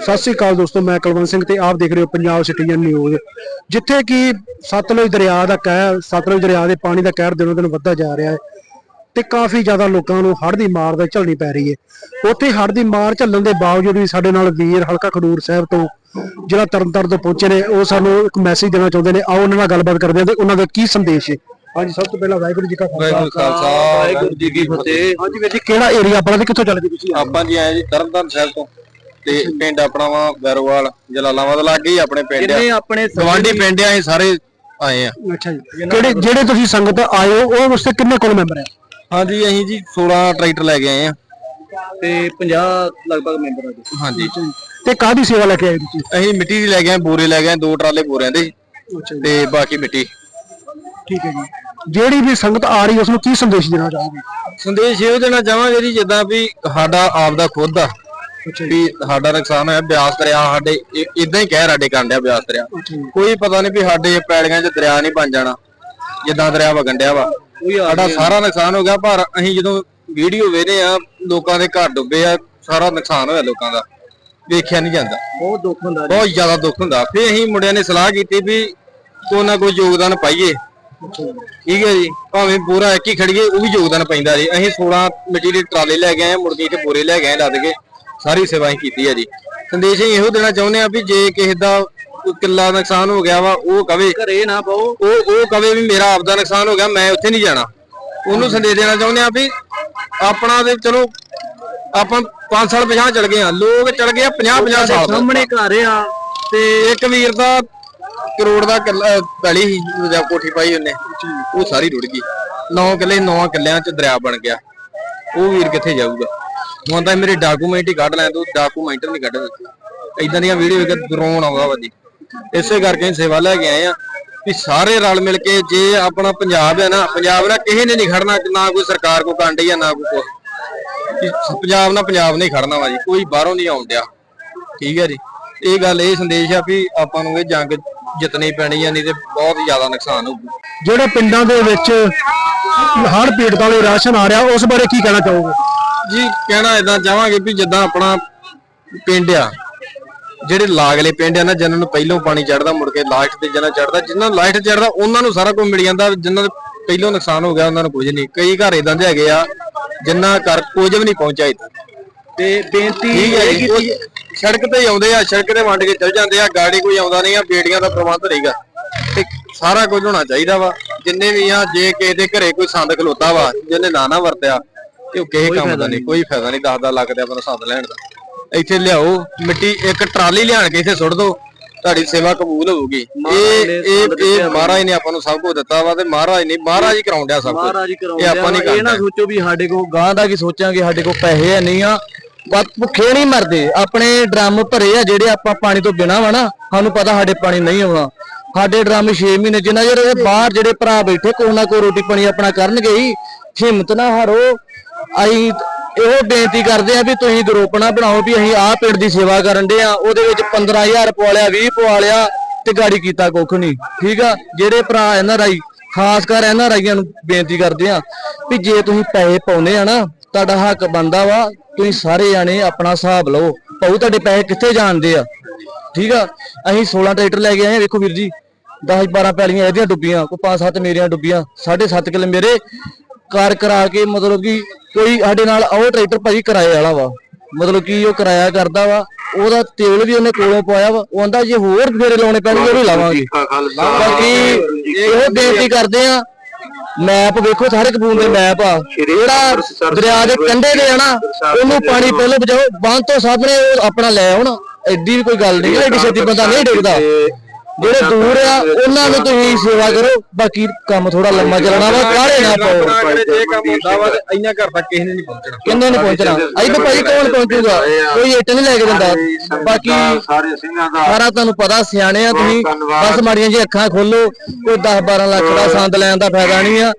ਸਤਿ ਸ੍ਰੀ ਅਕਾਲ ਦੋਸਤੋ ਮੈਂ ਕੁਲਵੰਤ ਸਿੰਘ ਤੇ ਆਪ ਦੇਖ ਰਹੇ ਹੋ ਪੰਜਾਬ ਸਿਟੀਜ਼ਨ ਨਿਊਜ਼। ਜਿੱਥੇ ਕਿ ਸਤਲੁਜ ਦਰਿਆ ਦਾ ਕਹਿਰ ਸਤਲੁਜ ਦਰਿਆ ਦੇ ਪਾਣੀ ਦਾ ਕਹਿਰ ਦਿਨੋਂ ਦਿਨ ਵੱਧਦਾ ਜਾ ਰਿਹਾ ਹੈ ਤੇ ਕਾਫੀ ਜ਼ਿਆਦਾ ਲੋਕਾਂ ਨੂੰ ਹੜ੍ਹ ਦੀ ਮਾਰ ਦਾ ਝੱਲਣੀ ਪੈ ਰਹੀ ਹੈ। ਉੱਥੇ ਹੜ੍ਹ ਦੀ ਮਾਰ ਝੱਲਣ ਦੇ ਬਾਵਜੂਦ ਵੀ ਸਾਡੇ ਨਾਲ ਵੀਰ ਹਲਕਾ ਖਡੂਰ ਸਾਹਿਬ ਤੋਂ ਜਿਹੜਾ ਤਰਨਤਾਰਨ ਤੋਂ ਪਹੁੰਚੇ ਨੇ ਉਹ ਸਾਨੂੰ ਇੱਕ ਮੈਸੇਜ ਦੇਣਾ ਚਾਹੁੰਦੇ ਨੇ। ਆਓ ਉਹਨਾਂ ਨਾਲ ਗੱਲਬਾਤ ਕਰਦੇ ਹਾਂ ਤੇ ਉਹਨਾਂ ਦਾ ਕੀ ਸੰਦੇਸ਼ ਹੈ। ਹਾਂਜੀ ਸਭ ਤੋਂ ਪਹਿਲਾਂ ਵਾਹਿਗੁਰੂ ਜੀ ਕਾ ਵਾਹਿਗੁਰੂ ਖਾਲਸਾ ਵਾਹਿਗੁਰੂ ਜੀ ਕੀ ਫਤਿਹ। ਹਾਂਜੀ ਵੀਰ ਜੀ ਕਿਹੜਾ ਏਰੀਆ ਆਪਣਾ ਤੇ ਕਿੱਥੋਂ ਚੱਲ ਕੇ ਤੁਸੀਂ? ਆਪਾਂ ਜੀ ਆਏ ਜੀ ਤਰਨਤਾਰਨ ਸਾਹਿਬ ਤੋਂ। ਤੇ ਪਿੰਡ ਆਪਣਾ ਵਾ ਵੈਰੋਵਾਲ ਜਲਾਲਾਬਾਦ ਲੱਗੇ ਹੀ ਆਪਣੇ ਪਿੰਡ ਆ। ਆਪਣੇ ਗਵਾਂਢੀ ਪਿੰਡ ਆ ਅਸੀਂ ਸਾਰੇ ਆਏ ਆ। ਅੱਛਾ ਜੀ। ਕਿਹੜੇ ਜਿਹੜੇ ਤੁਸੀਂ ਸੰਗਤ ਆਏ ਹੋ ਉਹ ਉਸਤੇ ਕਿੰਨੇ ਕੋਲ ਮੈਂਬਰ ਹੈ ਹਾਂਜੀ ਅਸੀਂ ਜੀ 16 ਟਰੈਕਟਰ ਲੈ ਕੇ ਆਏ ਆ। ਤੇ 50 ਲਗਭਗ ਮੈਂਬਰ ਆ ਜੀ। ਹਾਂਜੀ। ਤੇ ਕਾਹਦੀ ਸੇਵਾ ਲੈ ਕੇ ਆਏ ਤੁਸੀਂ? ਅਸੀਂ ਮਿੱਟੀ ਦੀ ਲੈ ਕੇ ਆਏ ਬੋਰੇ ਲੈ ਕੇ ਆਏ ਦੋ ਟਰਾਲੇ ਬੋਰਿਆਂ ਦੇ। ਤੇ ਬਾਕੀ ਮਿੱਟੀ। ਠੀਕ ਹੈ ਜੀ। ਜਿਹੜੀ ਵੀ ਸੰਗਤ ਆ ਰਹੀ ਉਸ ਨੂੰ ਕੀ ਸੰਦੇਸ਼ ਦੇਣਾ ਚਾਹੋਗੇ? ਸੰਦੇਸ਼ ਇਹ ਦੇਣਾ ਚਾਹਾਂਗੇ ਜੀ ਜਿੱਦਾਂ ਵੀ ਸਾਡਾ ਆਪ ਦਾ ਖੁਦ ਆ। ਵੀ ਸਾਡਾ ਨੁਕਸਾਨ ਹੋਇਆ ਬਿਆਸ ਦਰਿਆ ਸਾਡੇ ਇਦਾਂ ਹੀ ਕਹਿ ਸਾਡੇ ਕਾਂਡਿਆ ਬਿਆਸ ਦਰਿਆ। ਕੋਈ ਪਤਾ ਨਹੀਂ ਵੀ ਸਾਡੇ ਪੈੜੀਆਂ 'ਚ ਦਰਿਆ ਨਹੀਂ ਬਣ ਜਾਣਾ ਜਿੱਦਾਂ ਦਰਿਆ ਵਗਣ ਡਿਆ ਵਾ। ਸਾਡਾ ਸਾਰਾ ਨੁਕਸਾਨ ਹੋ ਗਿਆ ਪਰ ਅਸੀਂ ਜਦੋਂ ਵੀਡੀਓ ਵੇਖਦੇ ਆ ਲੋਕਾਂ ਦੇ ਘਰ ਡੁੱਬੇ ਆ ਸਾਰਾ ਨੁਕਸਾਨ ਹੋਇਆ ਲੋਕਾਂ ਦਾ ਵੇਖਿਆ ਨਹੀਂ ਜਾਂਦਾ। ਬਹੁਤ ਦੁੱਖ ਹੁੰਦਾ ਬਹੁਤ ਜ਼ਿਆਦਾ ਦੁੱਖ ਹੁੰਦਾ। ਫਿਰ ਅਸੀਂ ਮੁੰਡਿਆਂ ਨੇ ਸਲਾਹ ਕੀਤੀ ਵੀ ਕੋਈ ਨਾ ਕੋਈ ਯੋਗਦਾਨ ਪਾਈਏ। ਠੀਕ ਹੈ ਜੀ ਭਾਵੇਂ ਪੂਰਾ ਇੱਕ ਹੀ ਖੜੀਏ ਉਹ ਵੀ ਯੋਗਦਾਨ ਪੈਂਦਾ ਜੀ। ਅਸੀਂ 16 ਮਿੱਟੀ ਦੇ ਟਰਾਲੇ ਲੈ ਆਏ ਆ, ਕੇ ਇੱਥੇ ਬੋਰੇ ਲੈ ਆਏ ਲੱਦ ਕੇ। ਸਾਰੀ ਸੇਵਾ ਅਸੀਂ ਕੀਤੀ ਹੈ ਜੀ। ਸੰਦੇਸ਼ ਇਹੋ ਦੇਣਾ ਚਾਹੁੰਦੇ ਆ ਵੀ ਜੇ ਕਿਸੇ ਦਾ ਕਿੱਲਾ ਨੁਕਸਾਨ ਹੋ ਗਿਆ ਵਾ ਉਹ ਕਵੇ। ਘਰੇ ਨਾ ਪਾਓ। ਉਹ ਉਹ ਕਵੇ ਵੀ ਮੇਰਾ ਆਪਦਾ ਨੁਕਸਾਨ ਹੋ ਗਿਆ ਮੈਂ ਉੱਥੇ ਨਹੀਂ ਜਾਣਾ। ਉਹਨੂੰ ਸੰਦੇਸ਼ ਦੇਣਾ ਚਾਹੁੰਦੇ ਆ ਵੀ ਆਪਣਾ ਤੇ ਚਲੋ ਆਪਾਂ 5 ਸਾਲ ਪਿਛਾਂ ਚੜ ਗਏ ਆ ਲੋਕ ਚੜ ਗਏ ਆ 50 50 ਸਾਲ। ਸਾਹਮਣੇ ਘਰ ਆ ਤੇ ਇੱਕ ਵੀਰ ਦਾ ਕਰੋੜ ਦਾ ਪੈਲੀ ਸੀ ਜਾਂ ਕੋਠੀ ਪਾਈ ਉਹਨੇ। ਉਹ ਸਾਰੀ ਰੁੜ ਗਈ। 9 ਕਿੱਲੇ 9 ਕਿੱਲਿਆਂ ਚ ਦਰਿਆ ਬਣ ਗਿਆ। ਉਹ ਵੀਰ ਕਿੱਥੇ ਜਾਊਗਾ? ਹੁਣ ਤਾਂ ਮੇਰੇ ਡਾਕੂਮੈਂਟ ਹੀ ਕੱਢ ਲੈਣ ਤੂੰ ਡਾਕੂਮੈਂਟ ਨਹੀਂ ਕੱਢ ਇਦਾਂ ਦੀਆਂ ਵੀਡੀਓ ਵੇਖ ਕੇ ਆਉਂਦਾ ਵਾ ਜੀ। ਇਸੇ ਕਰਕੇ ਸੇਵਾ ਲੈ ਕੇ ਆਏ ਆ ਵੀ ਸਾਰੇ ਰਲ ਮਿਲ ਕੇ ਜੇ ਆਪਣਾ ਪੰਜਾਬ ਹੈ ਨਾ, ਪੰਜਾਬ ਨਾਲ ਕਿਸੇ ਨੇ ਨਹੀਂ ਖੜਨਾ, ਨਾ ਕੋਈ ਸਰਕਾਰ ਕੋ ਕਾਂਡੀ ਆ ਨਾ ਕੋਈ ਕੁਛ। ਪੰਜਾਬ ਨਾਲ ਪੰਜਾਬ ਨੇ ਖੜਨਾ ਵਾ ਜੀ, ਕੋਈ ਬਾਹਰੋਂ ਨਹੀਂ ਆਉਣ ਡਿਆ। ਠੀਕ ਹੈ ਜੀ। ਇਹ ਗੱਲ, ਇਹ ਸੰਦੇਸ਼ ਆ ਵੀ ਆਪਾਂ ਨੂੰ ਇਹ ਜੰਗ ਜਿੱਤਣੀ ਪੈਣੀ ਆ, ਨਹੀਂ ਤੇ ਬਹੁਤ ਜ਼ਿਆਦਾ ਨੁਕਸਾਨ ਹੋਊਗਾ ਜਿਹੜਾ ਪਿੰਡਾਂ ਦੇ ਵਿੱਚ ਹੜ੍ਹ ਪੀੜਤਾਂ ਲਈ ਰਾਸ਼ਨ ਆ ਰਿਹਾ, ਉਸ ਬਾਰੇ ਕੀ ਕਹਿਣਾ ਚਾਹੋਗੇ? ਜੀ ਕਹਿਣਾ ਇਦਾਂ ਚਾਹਾਂਗੇ ਵੀ ਜਿੱਦਾਂ ਆਪਣਾ ਪਿੰਡ ਆ ਜਿਹੜੇ ਲਾਗਲੇ ਪਿੰਡ ਆ ਨਾ ਜਿਨ੍ਹਾਂ ਨੂੰ ਪਹਿਲੋਂ ਪਾਣੀ ਚੜਦਾ ਮੁੜ ਕੇ ਲਾਸਟ ਤੇ ਜਿਨ੍ਹਾਂ ਚੜਦਾ ਜਿਨ੍ਹਾਂ ਲਾਸਟ ਚੜਦਾ ਉਹਨਾਂ ਨੂੰ ਸਾਰਾ ਕੁਝ ਮਿਲ ਜਾਂਦਾ ਜਿਨ੍ਹਾਂ ਦਾ ਪਹਿਲੋਂ ਨੁਕਸਾਨ ਹੋ ਗਿਆ ਉਹਨਾਂ ਨੂੰ ਕੁਝ ਨਹੀਂ। ਕਈ ਘਰ ਇਦਾਂ ਦੇ ਹੈਗੇ ਆ ਜਿਨ੍ਹਾਂ ਕਰ ਕੁਝ ਵੀ ਨਹੀਂ ਪਹੁੰਚਿਆ ਇੱਥੇ। ਤੇ ਬੇਨਤੀ ਹੈ ਜੀ ਸੜਕ ਤੇ ਹੀ ਆਉਂਦੇ ਆ ਸੜਕ ਤੇ ਵੰਡ ਕੇ ਚਲ ਜਾਂਦੇ ਆ ਗਾੜੀ ਕੋਈ ਆਉਂਦਾ ਨਹੀਂ ਆ ਬੇੜੀਆਂ ਦਾ ਪ੍ਰਬੰਧ ਨਹੀਂਗਾ। ਤੇ ਸਾਰਾ ਕੁਝ ਹੋਣਾ ਚਾਹੀਦਾ ਵਾ। ਜਿੰਨੇ ਵੀ ਆ ਜੇ ਕਿਸੇ ਦੇ ਘਰੇ ਕੋਈ ਸੰਦ ਖਲੋਤਾ ਵਾ ਜਿਹਨੇ ਨਾ ਨਾ ਵਰਤਿਆ ਤੇ ਉਹ ਕਿਸੇ ਕੰਮ ਦਾ ਨਹੀਂ ਕੋਈ ਫਾਇਦਾ ਨਹੀਂ ਦੱਸਦਾ ਲੱਗਦਾ ਆਪਣਾ ਸੰਦ ਲੈਣ ਦਾ। ਇੱਥੇ ਲਿਆਓ ਮਿੱਟੀ ਇੱਕ ਟਰਾਲੀ ਲਿਆਣ ਕੇ ਇੱਥੇ ਸੁੱਟ ਦਿਓ ਤੁਹਾਡੀ ਸੇਵਾ ਕਬੂਲ ਹੋਊਗੀ। ਇਹ ਇਹ ਇਹ ਮਹਾਰਾਜ ਨੇ ਆਪਾਂ ਨੂੰ ਸਭ ਕੁਝ ਦਿੱਤਾ ਵਾ ਤੇ ਮਹਾਰਾਜ ਨੇ ਮਹਾਰਾਜ ਹੀ ਕਰਾਉਣ ਡਿਆ ਸਭ ਕੁਝ ਮਹਾਰਾਜ ਹੀ ਇਹ ਆਪਾਂ ਨਹੀਂ ਆ ਇਹ ਨਾ ਕਰਦੇ ਸੋਚੋ ਵੀ ਸਾਡੇ ਕੋਲ ਗਾਂ ਦਾ ਕੀ ਸੋਚਾਂਗੇ ਸਾਡੇ ਕੋਲ ਪੈਸੇ ਹੈ ਨਹੀਂ ਆ। ਬਸ ਭੁੱਖੇ ਨਹੀਂ ਮਰਦੇ। ਆਪਣੇ ਡਰਮ ਭਰੇ ਆ ਜਿਹੜੇ ਆਪਾਂ ਪਾਣੀ ਤੋਂ ਬਿਨਾ ਵਾ ਨਾ ਸਾਨੂੰ ਪਤਾ ਸਾਡੇ ਪਾਣੀ ਨਹੀਂ ਆਉਣਾ ਸਾਡੇ ਡਰਮ 6 ਮਹੀਨੇ ਜਿੰਨਾ ਇਹ ਬਾਹਰ ਜਿਹੜੇ ਭਰਾ ਬੈਠੇ ਕੋਈ ਨਾ ਕੋਈ ਰੋਟੀ ਪਾਣੀ ਆਪਣਾ ਕਰਨਗੇ ਹੀ। ਹਿੰਮਤ ਨਾ ਹਾਰੋ। ਅਸੀਂ ਇਹੋ ਬੇਨਤੀ ਕਰਦੇ ਆ ਵੀ ਤੁਸੀਂ ਗਰੁੱਪ ਬਣਾਓ ਵੀ ਅਸੀਂ ਆਹ ਪਿੰਡ ਦੀ ਸੇਵਾ ਕਰਨ ਦੇ ਆ ਉਹਦੇ ਵਿੱਚ 15000 ਪਵਾਲਿਆ 20 ਪਵਾਲਿਆ ਤੇ ਗਾੜੀ ਕੀਤਾ ਕੁੱਖ ਨਹੀਂ। ਠੀਕ ਆ? ਜਿਹੜੇ ਭਰਾ ਇਹਨਾਂ ਰਾਈ ਖਾਸ ਕਰ ਇਹਨਾਂ ਰਾਈਆਂ ਨੂੰ ਬੇਨਤੀ ਕਰਦੇ ਆ ਵੀ ਜੇ ਤੁਸੀਂ ਪੈਸੇ ਪਾਉਨੇ ਆ ਨਾ, ਤੁਹਾਡਾ ਹੱਕ ਬੰਦਾ ਵਾ, ਤੁਸੀਂ ਸਾਰੇ ਜਾਣੇ ਆਪਣਾ ਹਿਸਾਬ ਲਓ। ਭਾਉ ਤੁਹਾਡੇ ਪੈਸੇ ਕਿੱਥੇ ਜਾਣਦੇ ਆ? ਠੀਕ ਆ? ਅਸੀਂ 16 ਟਰੈਕਟਰ ਲੈ ਕੇ ਆਏ ਆ। ਵੇਖੋ ਵੀਰ ਜੀ 10 12 ਪੈਲੀਆਂ ਇਹਦੀਆਂ ਡੁੱਬੀਆਂ, ਕੋਈ 5 7 ਮੇਰੀਆਂ ਡੁੱਬੀਆਂ 7.5 ਕਿੱਲੇ ਮੇਰੇ ਕਾਰ ਕਰਾ ਕੇ ਮਤਲਬ ਕਿ ਕੋਈ ਸਾਡੇ ਨਾਲ ਉਹ ਟਰੈਕਟਰ ਭਾਜੀ ਕਿਰਾਏ ਵਾਲਾ ਵਾ। ਮਤਲਬ ਕਿ ਉਹ ਕਿਰਾਇਆ ਕਰਦਾ ਵਾ, ਉਹਦਾ ਤੇਲ ਵੀ ਉਹਨੇ ਕੋਲੋਂ ਪਾਇਆ ਵਾ, ਉਹ ਆਂਦਾ ਜੇ ਹੋਰ ਫੇਰੇ ਲਾਉਣੇ ਪੈਣਗੇ ਉਹ ਵੀ ਲਾਵਾਂਗੇ। ਬਾਕੀ ਇਹੋ ਬੇਨਤੀ ਕਰਦੇ ਆ, ਮੈਪ ਵੇਖੋ, ਸਾਰੇ ਕਬੂਨ ਦੇ ਮੈਪ ਆ। ਜਿਹੜਾ ਦਰਿਆ ਦੇ ਕੰਢੇ ਦੇ ਆ ਨਾ, ਉਹਨੂੰ ਪਾਣੀ ਪਹਿਲਾਂ ਬਚਾਓ, ਬੰਦ ਤੋਂ ਸਾਹਮਣੇ ਉਹ ਆਪਣਾ ਲੈ ਆਉਣ, ਐਡੀ ਵੀ ਕੋਈ ਗੱਲ ਨਹੀਂ ਐਡੀ ਛੇਤੀ ਬੰਦਾ ਨਹੀਂ ਡਿੱਗਦਾ। ਜਿਹੜੇ ਦੂਰ ਆ ਉਹਨਾਂ ਨੂੰ ਤੁਸੀਂ ਸੇਵਾ ਕਰੋ ਬਾਕੀ ਕੰਮ ਥੋੜਾ ਲੰਮਾ ਚੱਲਣਾ ਵਾ ਕਾਹਲੇ ਨਾ ਪਾਓ। ਜੇ ਕੰਮ ਹੁੰਦਾ ਵਾ ਤੇ ਇੰਨਾ ਘਰ ਤੱਕ ਕਿਸੇ ਨੇ ਨਹੀਂ ਪਹੁੰਚਣਾ। ਕਿੰਨੇ ਨੇ ਪਹੁੰਚਣਾ? ਅਜੇ ਤਾਂ ਭਾਈ ਕੌਣ ਪਹੁੰਚੂਗਾ? ਕੋਈ ਇੱਟ ਨਹੀਂ ਲੈ ਕੇ ਦਿੰਦਾ। ਬਾਕੀ ਸਾਰੇ ਸਿੰਘਾਂ ਦਾ ਸਾਰਾ ਤੁਹਾਨੂੰ ਪਤਾ ਸਿਆਣੇ ਆ ਤੁਸੀਂ। ਬਸ ਮਾੜੀਆਂ ਜੀ ਅੱਖਾਂ ਖੋਲੋ ਕੋਈ 10 12 ਲੱਖ ਦਾ ਸੰਦ ਲੈਣ ਦਾ ਫਾਇਦਾ ਨਹੀਂ ਆ।